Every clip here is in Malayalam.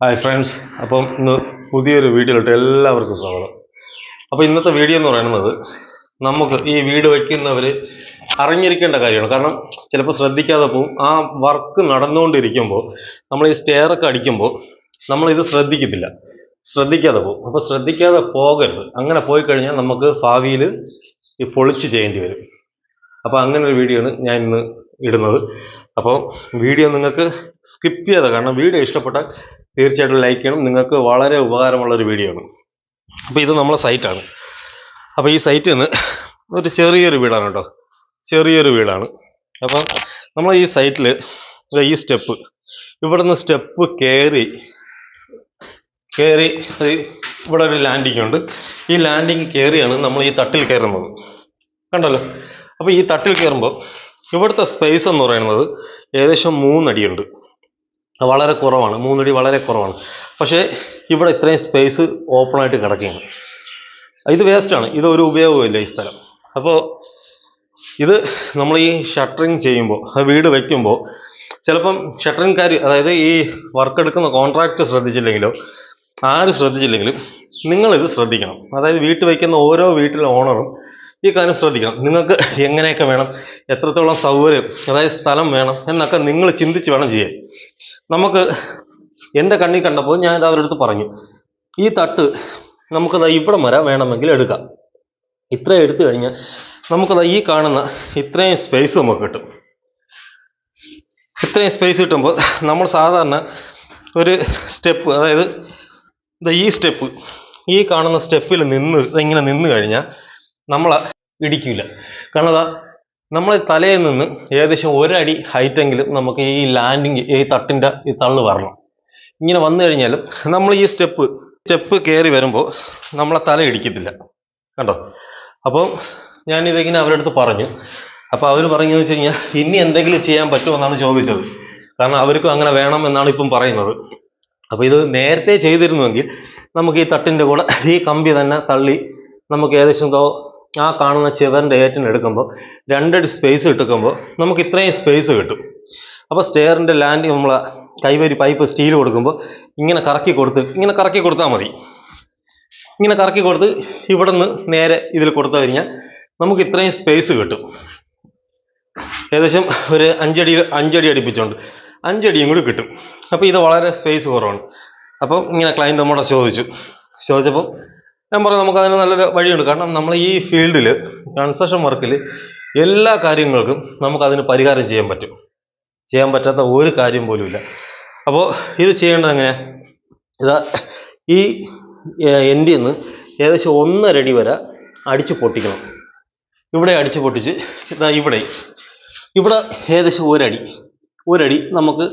ഹായ് ഫ്രണ്ട്സ് അപ്പം ഇന്ന് പുതിയൊരു വീഡിയോയിലോട്ട് എല്ലാവർക്കും സ്വാഗതം. അപ്പോൾ ഇന്നത്തെ വീഡിയോ എന്ന് പറയുന്നത് നമുക്ക് ഈ വീട് വയ്ക്കുന്നവർ അറിഞ്ഞിരിക്കേണ്ട കാര്യമാണ്. കാരണം ചിലപ്പോൾ ശ്രദ്ധിക്കാതെ പോവും. ആ വർക്ക് നടന്നുകൊണ്ടിരിക്കുമ്പോൾ നമ്മൾ ഈ സ്റ്റെയറൊക്കെ അടിക്കുമ്പോൾ നമ്മളിത് ശ്രദ്ധിക്കത്തില്ല. ശ്രദ്ധിക്കാതെ പോകും അപ്പോൾ ശ്രദ്ധിക്കാതെ പോകരുത്. അങ്ങനെ പോയി കഴിഞ്ഞാൽ നമുക്ക് ഭാവിയിൽ ഈ പൊളിച്ച് ചെയ്യേണ്ടി വരും. അപ്പോൾ അങ്ങനെ ഒരു വീഡിയോ ആണ് ഞാൻ ഇന്ന് ഇടുന്നത്. അപ്പോൾ വീഡിയോ നിങ്ങൾക്ക് സ്കിപ്പ് ചെയ്ത കാരണം വീഡിയോ ഇഷ്ടപ്പെട്ടാൽ തീർച്ചയായിട്ടും ലൈക്ക് ചെയ്യണം. നിങ്ങൾക്ക് വളരെ ഉപകാരമുള്ള ഒരു വീഡിയോ ആണ്. അപ്പോൾ ഇത് നമ്മളെ സൈറ്റാണ് അപ്പോൾ ഈ സൈറ്റിൽ നിന്ന് ഒരു ചെറിയൊരു വീടാണ് കേട്ടോ. ചെറിയൊരു വീടാണ്. അപ്പം നമ്മൾ ഈ സൈറ്റിൽ ഈ സ്റ്റെപ്പ് ഇവിടുന്ന് സ്റ്റെപ്പ് കയറി കയറി ഇവിടെ ഒരു ലാൻഡിംഗ് ഉണ്ട്. ഈ ലാൻഡിങ് കയറിയാണ് നമ്മൾ ഈ തട്ടിൽ കയറുന്നത്. കണ്ടല്ലോ? അപ്പോൾ ഈ തട്ടിൽ കയറുമ്പോൾ ഇവിടുത്തെ സ്പേസ് എന്ന് പറയുന്നത് ഏകദേശം മൂന്നടിയുണ്ട്. വളരെ കുറവാണ്. മൂന്നടി വളരെ കുറവാണ്. പക്ഷേ ഇവിടെ ഇത്രയും സ്പേസ് ഓപ്പണായിട്ട് കിടക്കുകയാണ്. ഇത് വേസ്റ്റാണ് ഇത് ഒരു ഉപയോഗമില്ല ഈ സ്ഥലം. അപ്പോൾ ഇത് നമ്മൾ ഈ ഷട്ടറിങ് ചെയ്യുമ്പോൾ വീട് വയ്ക്കുമ്പോൾ ചിലപ്പം ഷട്ടറിങ്കാർ അതായത് ഈ വർക്ക് എടുക്കുന്ന കോൺട്രാക്റ്റ് ശ്രദ്ധിച്ചില്ലെങ്കിലോ ആര് ശ്രദ്ധിച്ചില്ലെങ്കിലും നിങ്ങളിത് ശ്രദ്ധിക്കണം. അതായത് വീട്ടിൽ വയ്ക്കുന്ന ഓരോ വീട്ടിലെ ഓണറും ഈ കാര്യം ശ്രദ്ധിക്കണം. നിങ്ങൾക്ക് എങ്ങനെയൊക്കെ വേണം എത്രത്തോളം സൗകര്യം അതായത് സ്ഥലം വേണം എന്നൊക്കെ നിങ്ങൾ ചിന്തിച്ച് വേണം ചെയ്യാൻ. നമുക്ക് എന്റെ കണ്ണിൽ കണ്ടപ്പോൾ ഞാൻ ഇത് അടുത്ത് പറഞ്ഞു. ഈ തട്ട് നമുക്കത് ഇവിടം വരെ വേണമെങ്കിൽ എടുക്കാം. ഇത്രയും എടുത്തു കഴിഞ്ഞാൽ നമുക്കത് ഈ കാണുന്ന ഇത്രയും സ്പേസ് നമുക്ക് കിട്ടും. ഇത്രയും സ്പേസ് കിട്ടുമ്പോൾ നമ്മൾ സാധാരണ ഒരു സ്റ്റെപ്പ് അതായത് ഈ സ്റ്റെപ്പ് ഈ കാണുന്ന സ്റ്റെപ്പിൽ നിന്ന് ഇങ്ങനെ നിന്ന് കഴിഞ്ഞാൽ നമ്മളെ ഇടിക്കില്ല കാരണം അതാ നമ്മളെ തലയിൽ നിന്ന് ഏകദേശം ഒരടി ഹൈറ്റെങ്കിലും നമുക്ക് ഈ ലാൻഡിങ് ഈ തട്ടിന്റെ ഈ തള്ളു വരണം. ഇങ്ങനെ വന്നു കഴിഞ്ഞാലും നമ്മൾ ഈ സ്റ്റെപ്പ് സ്റ്റെപ്പ് കയറി വരുമ്പോൾ നമ്മളെ തല ഇടിക്കത്തില്ല. കണ്ടോ? അപ്പോൾ ഞാനിതിങ്ങനെ അവരുടെ അടുത്ത് പറഞ്ഞു. അപ്പോൾ അവർ പറഞ്ഞു വെച്ച് കഴിഞ്ഞാൽ ഇനി എന്തെങ്കിലും ചെയ്യാൻ പറ്റുമോ എന്നാണ് ചോദിച്ചത്. കാരണം അവർക്കും അങ്ങനെ വേണം എന്നാണ് ഇപ്പം പറയുന്നത്. അപ്പോൾ ഇത് നേരത്തെ ചെയ്തിരുന്നുവെങ്കിൽ നമുക്ക് ഈ തട്ടിന്റെ കൂടെ ഈ കമ്പി തന്നെ തള്ളി നമുക്ക് ഏകദേശം ആ കാണുന്ന ചിവറിന്റെ ഏറ്റം എടുക്കുമ്പോൾ രണ്ടടി സ്പേസ് ഇട്ടുക്കുമ്പോൾ നമുക്ക് ഇത്രയും സ്പേസ് കിട്ടും. അപ്പോൾ സ്റ്റെയറിന്റെ ലാൻഡ് നമ്മൾ കൈവരി പൈപ്പ് സ്റ്റീൽ കൊടുക്കുമ്പോൾ ഇങ്ങനെ കറക്കി കൊടുത്ത് ഇങ്ങനെ കറക്കി കൊടുത്താൽ മതി. ഇങ്ങനെ കറക്കി കൊടുത്ത് ഇവിടെ നിന്ന് നേരെ ഇതിൽ കൊടുത്തു കഴിഞ്ഞാൽ നമുക്ക് ഇത്രയും സ്പേസ് കിട്ടും. ഏകദേശം ഒരു അഞ്ചടി അഞ്ചടി അടുപ്പിച്ചുണ്ട് അഞ്ചടിയും കൂടി കിട്ടും. അപ്പോൾ ഇത് വളരെ സ്പേസ് കുറവാണ്. അപ്പോൾ ഇങ്ങനെ ക്ലയന്റ് നമ്മുടെ ചോദിച്ചു. ചോദിച്ചപ്പോൾ ഞാൻ പറഞ്ഞു നമുക്ക് അതിന് നല്ലൊരു വഴിയുണ്ട്. കാരണം നമ്മൾ ഈ ഫീൽഡിൽ കൺസ്ട്രക്ഷൻ വർക്കിൽ എല്ലാ കാര്യങ്ങൾക്കും നമുക്കതിന് പരിഹാരം ചെയ്യാൻ പറ്റും. ചെയ്യാൻ പറ്റാത്ത ഒരു കാര്യം പോലും ഇല്ല. അപ്പോൾ ഇത് ചെയ്യേണ്ടത് എങ്ങനെയാണ് ഇതാ ഈ എന്റെ നിന്ന് ഏകദേശം ഒന്നരടി വരെ അടിച്ച് പൊട്ടിക്കണം. ഇവിടെ അടിച്ച് പൊട്ടിച്ച് ഇതാ ഇവിടെ. ഇവിടെ ഏകദേശം ഒരടി. ഒരടി നമുക്ക്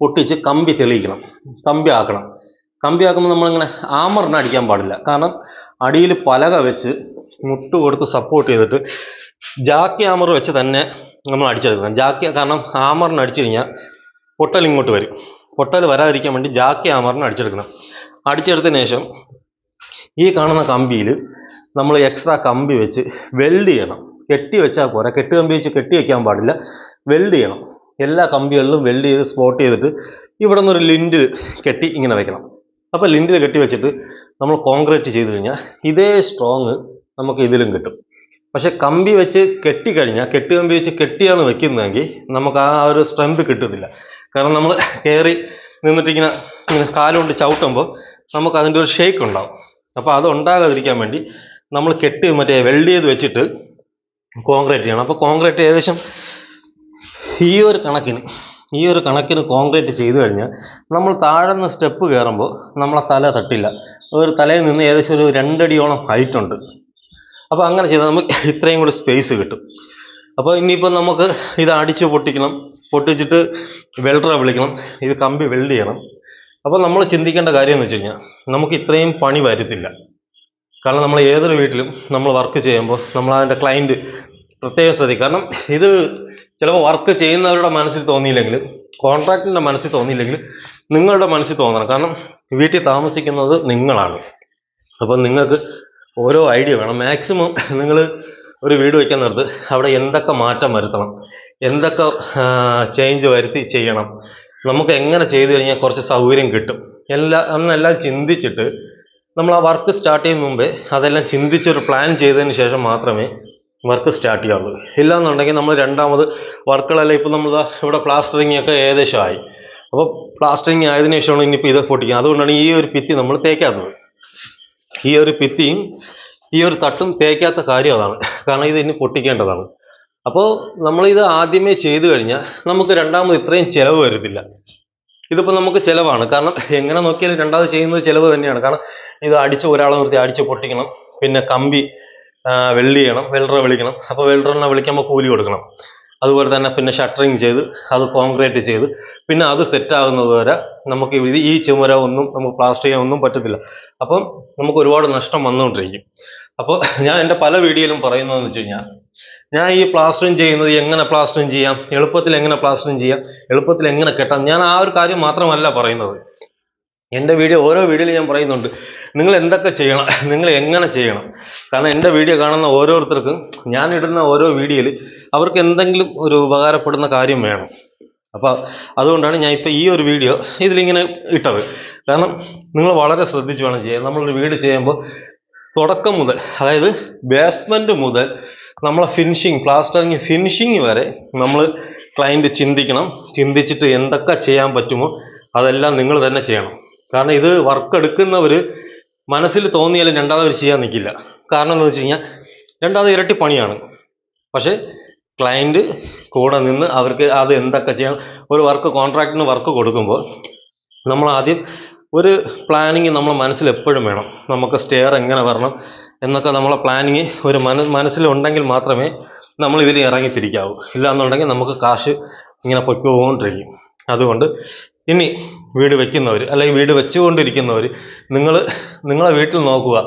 പൊട്ടിച്ച് കമ്പി തെളിയിക്കണം. കമ്പി ആക്കണം. കമ്പി ആക്കുമ്പോൾ നമ്മളിങ്ങനെ ആമറിനടിക്കാൻ പാടില്ല. കാരണം അടിയിൽ പലക വെച്ച് മുട്ട് കൊടുത്ത് സപ്പോർട്ട് ചെയ്തിട്ട് ജാക്കി ആമർ വെച്ച് തന്നെ നമ്മൾ അടിച്ചെടുക്കണം. ജാക്കി കാരണം ആമറിന് അടിച്ചു കഴിഞ്ഞാൽ പൊട്ടൽ ഇങ്ങോട്ട് വരും. പൊട്ടൽ വരാതിരിക്കാൻ വേണ്ടി ജാക്കി ആമറിന് അടിച്ചെടുക്കണം. അടിച്ചെടുത്തതിന് ശേഷം ഈ കാണുന്ന കമ്പിയിൽ നമ്മൾ എക്സ്ട്രാ കമ്പി വെച്ച് വെൽഡ് ചെയ്യണം. കെട്ടി വെച്ചാൽ പോരാ. കെട്ട് കമ്പി വെച്ച് കെട്ടി വെക്കാൻ പാടില്ല. വെൽഡ് ചെയ്യണം. എല്ലാ കമ്പികളിലും വെൽഡ് ചെയ്ത് സ്പോട്ട് ചെയ്തിട്ട് ഇവിടെ നിന്നൊരു ലിൻഡിൽ കെട്ടി ഇങ്ങനെ വെക്കണം. അപ്പോൾ ലിൻഡിൽ കെട്ടി വെച്ചിട്ട് നമ്മൾ കോൺക്രീറ്റ് ചെയ്ത് കഴിഞ്ഞാൽ ഇതേ സ്ട്രോങ് നമുക്ക് ഇതിലും കിട്ടും. പക്ഷേ കമ്പി വെച്ച് കെട്ടിക്കഴിഞ്ഞാൽ കെട്ടി കമ്പി വെച്ച് കെട്ടിയാണ് വെക്കുന്നതെങ്കിൽ നമുക്ക് ആ ഒരു സ്ട്രെങ്ത് കിട്ടുന്നില്ല. കാരണം നമ്മൾ കയറി നിന്നിട്ടിങ്ങനെ ഇങ്ങനെ കാലുകൊണ്ട് ചവിട്ടുമ്പോൾ നമുക്ക് അതിന്റെ ഒരു ഷേക്ക് ഉണ്ടാവും. അപ്പോൾ അത് ഉണ്ടാകാതിരിക്കാൻ വേണ്ടി നമ്മൾ കെട്ടി മറ്റേ വെൽഡ് ചെയ്ത് വെച്ചിട്ട് കോൺക്രീറ്റ് ചെയ്യണം. അപ്പോൾ കോൺക്രീറ്റ് ഏകദേശം ഈ ഒരു കണക്കിന് ഈ ഒരു കണക്കിന് കോൺക്രീറ്റ് ചെയ്തു കഴിഞ്ഞാൽ നമ്മൾ താഴ്ന്ന സ്റ്റെപ്പ് കയറുമ്പോൾ നമ്മളെ തല തട്ടില്ല. ഒരു തലയിൽ നിന്ന് ഏകദേശം ഒരു രണ്ടടിയോളം ഹൈറ്റ് ഉണ്ട്. അപ്പോൾ അങ്ങനെ ചെയ്താൽ നമുക്ക് ഇത്രയും കൂടി സ്പേസ് കിട്ടും. അപ്പോൾ ഇനിയിപ്പോൾ നമുക്ക് ഇത് അടിച്ച് പൊട്ടിക്കണം. പൊട്ടിച്ചിട്ട് വെൽഡറെ വിളിക്കണം. ഇത് കമ്പി വെൽഡ് ചെയ്യണം. അപ്പോൾ നമ്മൾ ചിന്തിക്കേണ്ട കാര്യം എന്ന് വെച്ച് കഴിഞ്ഞാൽ നമുക്ക് ഇത്രയും പണി വരത്തില്ല. കാരണം നമ്മൾ ഏതൊരു വീട്ടിലും നമ്മൾ വർക്ക് ചെയ്യുമ്പോൾ നമ്മൾ അതിന്റെ ക്ലയന്റ് പ്രത്യേകം ശ്രദ്ധിക്കും. കാരണം ഇത് ചിലപ്പോൾ വർക്ക് ചെയ്യുന്നവരുടെ മനസ്സിൽ തോന്നിയില്ലെങ്കിൽ കോൺട്രാക്ടറിന്റെ മനസ്സിൽ തോന്നിയില്ലെങ്കിൽ നിങ്ങളുടെ മനസ്സിൽ തോന്നണം. കാരണം വീട്ടിൽ താമസിക്കുന്നത് നിങ്ങളാണ്. അപ്പം നിങ്ങൾക്ക് ഓരോ ഐഡിയ വേണം. മാക്സിമം നിങ്ങൾ ഒരു വീട് വയ്ക്കാൻ നേരത്ത് അവിടെ എന്തൊക്കെ മാറ്റം വരുത്തണം എന്തൊക്കെ ചേഞ്ച് വരുത്തി ചെയ്യണം നമുക്ക് എങ്ങനെ ചെയ്തു കഴിഞ്ഞാൽ കുറച്ച് സൗകര്യം കിട്ടും. എല്ലാ അന്നെല്ലാം ചിന്തിച്ചിട്ട് നമ്മൾ ആ വർക്ക് സ്റ്റാർട്ട് ചെയ്യുന്ന മുമ്പേ അതെല്ലാം ചിന്തിച്ചൊരു പ്ലാൻ ചെയ്തതിന് ശേഷം മാത്രമേ വർക്ക് സ്റ്റാർട്ട് ചെയ്യാവുള്ളൂ ഇല്ലാന്നുണ്ടെങ്കിൽ നമ്മൾ രണ്ടാമത് വർക്കുകളെല്ലാം ഇപ്പം നമ്മൾ ഇവിടെ പ്ലാസ്റ്ററിങ് ഒക്കെ ഏകദേശം ആയി അപ്പോൾ പ്ലാസ്റ്ററിങ് ആയതിനു ശേഷമാണ് ഇനിയിപ്പോൾ ഇത് പൊട്ടിക്കുക അതുകൊണ്ടാണ് ഈ ഒരു ഭിത്തി നമ്മൾ തേക്കാത്തത്. ഈ ഒരു ഭിത്തിയും ഈ ഒരു തട്ടും തേക്കാത്ത കാര്യം അതാണ്. കാരണം ഇത് ഇനി പൊട്ടിക്കേണ്ടതാണ്. അപ്പോൾ നമ്മളിത് ആദ്യമേ ചെയ്തു കഴിഞ്ഞാൽ നമുക്ക് രണ്ടാമത് ഇത്രയും ചിലവ് വരത്തില്ല. ഇതിപ്പോൾ നമുക്ക് ചിലവാണ്. കാരണം എങ്ങനെ നോക്കിയാലും രണ്ടാമത് ചെയ്യുന്നത് ചിലവ് തന്നെയാണ്. കാരണം ഇത് അടിച്ച് ഒരാളെ നിർത്തി അടിച്ച് പൊട്ടിക്കണം. പിന്നെ കമ്പി വെൽഡ് ചെയ്യണം വെൽഡറെ വിളിക്കണം. അപ്പോൾ വെൽഡറിനെ വിളിക്കുമ്പോൾ കൂലി കൊടുക്കണം. അതുപോലെ തന്നെ പിന്നെ ഷട്ടറിങ് ചെയ്ത് അത് കോൺക്രീറ്റ് ചെയ്ത് പിന്നെ അത് സെറ്റ് ആകുന്നത് വരെ നമുക്ക് ഇത് ഈ ചുമര ഒന്നും നമുക്ക് പ്ലാസ്റ്റർ ചെയ്യാൻ ഒന്നും പറ്റത്തില്ല. അപ്പം നമുക്ക് ഒരുപാട് നഷ്ടം വന്നുകൊണ്ടിരിക്കും. അപ്പോൾ ഞാൻ എന്റെ പല വീഡിയോയിലും പറയുന്നതെന്ന് വെച്ച് കഴിഞ്ഞാൽ ഞാൻ ഈ പ്ലാസ്റ്ററിങ് ചെയ്യുന്നത് എങ്ങനെ പ്ലാസ്റ്ററിങ് ചെയ്യാം? എളുപ്പത്തിൽ എങ്ങനെ പ്ലാസ്റ്ററിങ് ചെയ്യാം? എളുപ്പത്തിൽ എങ്ങനെ കെട്ടാം? ഞാൻ ആ ഒരു കാര്യം മാത്രമല്ല പറയുന്നത്. എന്റെ വീഡിയോ ഓരോ വീഡിയോയിലും ഞാൻ പറയുന്നുണ്ട്. നിങ്ങൾ എന്തൊക്കെ ചെയ്യണം? നിങ്ങൾ എങ്ങനെ ചെയ്യണം? കാരണം എന്റെ വീഡിയോ കാണുന്ന ഓരോരുത്തർക്കും ഞാൻ ഇടുന്ന ഓരോ വീഡിയോയിൽ അവർക്ക് എന്തെങ്കിലും ഒരു ഉപകാരപ്പെടുന്ന കാര്യം വേണം. അപ്പോൾ അതുകൊണ്ടാണ് ഞാൻ ഇപ്പോൾ ഈ ഒരു വീഡിയോ ഇതിലിങ്ങനെ ഇട്ടത്. കാരണം നിങ്ങൾ വളരെ ശ്രദ്ധിച്ച് വേണം ചെയ്യാൻ. നമ്മളൊരു വീട് ചെയ്യുമ്പോൾ തുടക്കം മുതൽ അതായത് ബേസ്മെന്റ് മുതൽ നമ്മളെ ഫിനിഷിങ് പ്ലാസ്റ്ററിങ് ഫിനിഷിങ് വരെ നമ്മൾ ക്ലയന്റ് ചിന്തിക്കണം. ചിന്തിച്ചിട്ട് എന്തൊക്കെ ചെയ്യാൻ പറ്റുമോ അതെല്ലാം നിങ്ങൾ തന്നെ ചെയ്യണം. കാരണം ഇത് വർക്ക് എടുക്കുന്നവർ മനസ്സിൽ തോന്നിയാലും രണ്ടാമത് അവർ ചെയ്യാൻ നിൽക്കില്ല കാരണം എന്താ വെച്ച് കഴിഞ്ഞാൽ രണ്ടാമത് ഇരട്ടി പണിയാണ്. പക്ഷേ ക്ലയന്റ് കൂടെ നിന്ന് അവർക്ക് അത് എന്തൊക്കെ ചെയ്യണം ഒരു വർക്ക് കോൺട്രാക്റ്റിന് വർക്ക് കൊടുക്കുമ്പോൾ നമ്മൾ ആദ്യം ഒരു പ്ലാനിങ് നമ്മൾ മനസ്സിൽ എപ്പോഴും വേണം. നമുക്ക് സ്റ്റെയർ എങ്ങനെ വരണം എന്നൊക്കെ നമ്മളെ പ്ലാനിങ് ഒരു മന മനസ്സിലുണ്ടെങ്കിൽ മാത്രമേ നമ്മൾ ഇതിൽ ഇറങ്ങിത്തിരിക്കാവൂ ഇല്ലാന്നുണ്ടെങ്കിൽ നമുക്ക് കാശ് ഇങ്ങനെ പൊയ്ക്കൊണ്ടിരിക്കും. അതുകൊണ്ട് ഇനി വീട് വെക്കുന്നവർ അല്ലെങ്കിൽ വീട് വെച്ചുകൊണ്ടിരിക്കുന്നവർ നിങ്ങൾ നിങ്ങളെ വീട്ടിൽ നോക്കുക.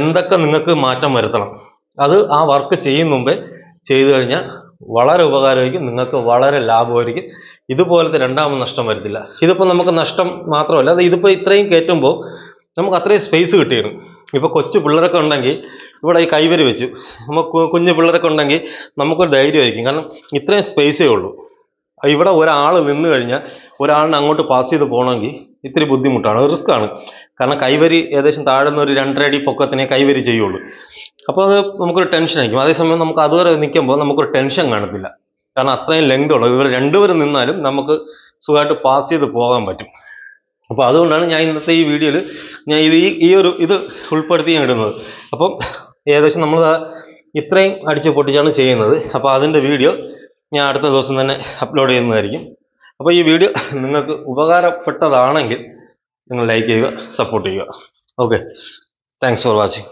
എന്തൊക്കെ നിങ്ങൾക്ക് മാറ്റം വരുത്തണം. അത് ആ വർക്ക് ചെയ്യും മുമ്പേ ചെയ്തു കഴിഞ്ഞാൽ വളരെ ഉപകാരമായിരിക്കും. നിങ്ങൾക്ക് വളരെ ലാഭമായിരിക്കും. ഇതുപോലത്തെ രണ്ടാമത് നഷ്ടം വരത്തില്ല. ഇതിപ്പോൾ നമുക്ക് നഷ്ടം മാത്രമല്ല അത് ഇതിപ്പോൾ ഇത്രയും കയറ്റുമ്പോൾ നമുക്ക് അത്രയും സ്പേസ് കിട്ടിയിരുന്നു ഇപ്പോൾ കൊച്ചു പിള്ളേരൊക്കെ ഉണ്ടെങ്കിൽ ഇവിടെ ഈ കൈവരി വെച്ചു. നമുക്ക് കുഞ്ഞു പിള്ളേരൊക്കെ ഉണ്ടെങ്കിൽ നമുക്കൊരു ധൈര്യമായിരിക്കും. കാരണം ഇത്രയും സ്പേസേ ഉള്ളൂ. ഇവിടെ ഒരാൾ നിന്ന് കഴിഞ്ഞാൽ ഒരാളിനെ അങ്ങോട്ട് പാസ് ചെയ്ത് പോകണമെങ്കിൽ ഇത്തിരി ബുദ്ധിമുട്ടാണ് റിസ്ക് ആണ്. കാരണം കൈവരി ഏകദേശം താഴ്ന്ന ഒരു രണ്ടര അടി പൊക്കത്തിനെ കൈവരി ചെയ്യുള്ളൂ. അപ്പോൾ അത് നമുക്കൊരു ടെൻഷൻ ആയിരിക്കും. അതേസമയം നമുക്ക് അതുവരെ നിൽക്കുമ്പോൾ നമുക്കൊരു ടെൻഷൻ കാണത്തില്ല. കാരണം അത്രയും ലെങ്ത് ഉള്ളൂ ഇവർ രണ്ടുപേരും നിന്നാലും നമുക്ക് സുഖമായിട്ട് പാസ് ചെയ്ത് പോകാൻ പറ്റും. അപ്പോൾ അതുകൊണ്ടാണ് ഞാൻ ഇന്നത്തെ ഈ വീഡിയോയിൽ ഞാൻ ഇത് ഈ ഈ ഒരു ഇത് ഉൾപ്പെടുത്തി ഞാൻ ഇടുന്നത്. അപ്പം ഏകദേശം നമ്മൾ ഇത്രയും അടിച്ച് പൊട്ടിച്ചാണ് ചെയ്യുന്നത്. അപ്പോൾ അതിന്റെ വീഡിയോ ഞാൻ അടുത്ത ദിവസം തന്നെ അപ്ലോഡ് ചെയ്യുന്നതായിരിക്കും. അപ്പോൾ ഈ വീഡിയോ നിങ്ങൾക്ക് ഉപകാരപ്പെട്ടതാണെങ്കിൽ നിങ്ങൾ ലൈക്ക് ചെയ്യുക സപ്പോർട്ട് ചെയ്യുക. Okay thanks for watching